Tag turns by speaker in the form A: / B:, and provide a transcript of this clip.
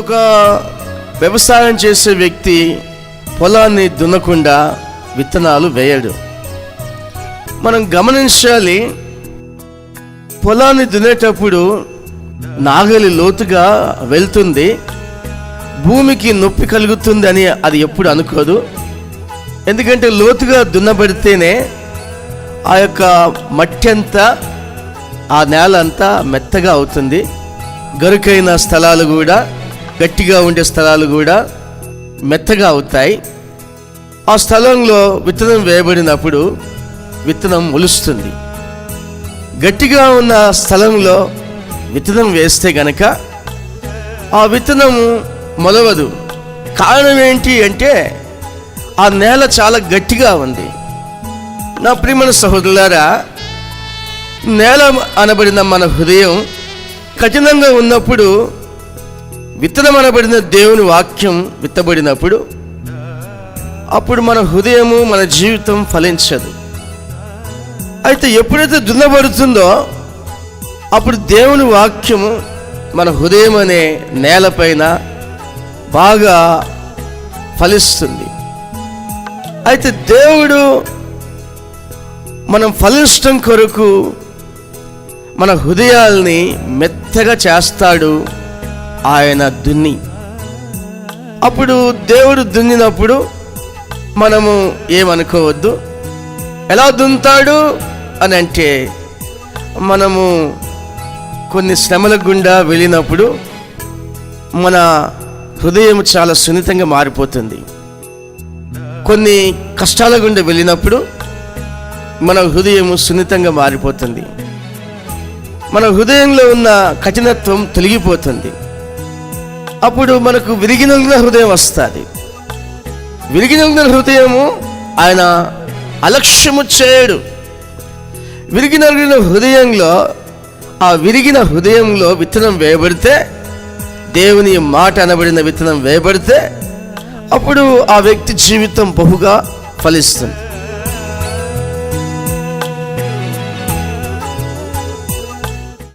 A: ఒక వ్యవసాయం చేసే వ్యక్తి పొలాన్ని దున్నకుండా విత్తనాలు వేయడు. మనం గమనించాలి పొలాన్ని దున్నేటప్పుడు నాగలి లోతుగా వెళ్తుంది భూమికి నొప్పి కలుగుతుంది అని అది ఎప్పుడు అనుకోదు. ఎందుకంటే లోతుగా దున్నబడితేనే ఆ యొక్క మట్టి అంతా ఆ నేల అంతా మెత్తగా అవుతుంది. గరుకైన స్థలాలు కూడా గట్టిగా ఉండే స్థలాలు కూడా మెత్తగా అవుతాయి. ఆ స్థలంలో విత్తనం వేయబడినప్పుడు విత్తనం మొలుస్తుంది గట్టిగా ఉన్న స్థలంలో విత్తనం వేస్తే గనక ఆ విత్తనం మొలవదు. కారణం ఏంటి అంటే ఆ నేల చాలా గట్టిగా ఉంది. నా ప్రియమైన సహోదరులారా నేల అనబడిన మన హృదయం కఠినంగా ఉన్నప్పుడు విత్తనం అనబడిన దేవుని వాక్యం విత్తబడినప్పుడు అప్పుడు మన హృదయము మన జీవితం ఫలించదు. అయితే ఎప్పుడైతే దున్నబడుతుందో అప్పుడు దేవుని వాక్యము మన హృదయం అనే నేలపైన బాగా ఫలిస్తుంది. అయితే దేవుడు మనం ఫలించడం కొరకు మన హృదయాల్ని మెత్తగా చేస్తాడు ఆయన దున్ని. అప్పుడు దేవుడు దున్నినప్పుడు మనము ఏమనుకోవద్దు. ఎలా దున్నుతాడు అని అంటే మనము కొన్ని శ్రమల గుండా వెళ్ళినప్పుడు మన హృదయం చాలా సున్నితంగా మారిపోతుంది. కొన్ని కష్టాల గుండా వెళ్ళినప్పుడు మన హృదయం సున్నితంగా మారిపోతుంది. మన హృదయంలో ఉన్న కఠినత్వం తొలగిపోతుంది. అప్పుడు మనకు విరిగినొలిగిన హృదయం వస్తుంది. విరిగినొలిగిన హృదయము ఆయన అలక్ష్యము చేయడు. విరిగినొలిగిన హృదయంలో ఆ విరిగిన హృదయంలో విత్తనం వేయబడితే దేవుని మాట అనబడిన విత్తనం వేయబడితే అప్పుడు ఆ వ్యక్తి జీవితం బహుగా ఫలిస్తుంది.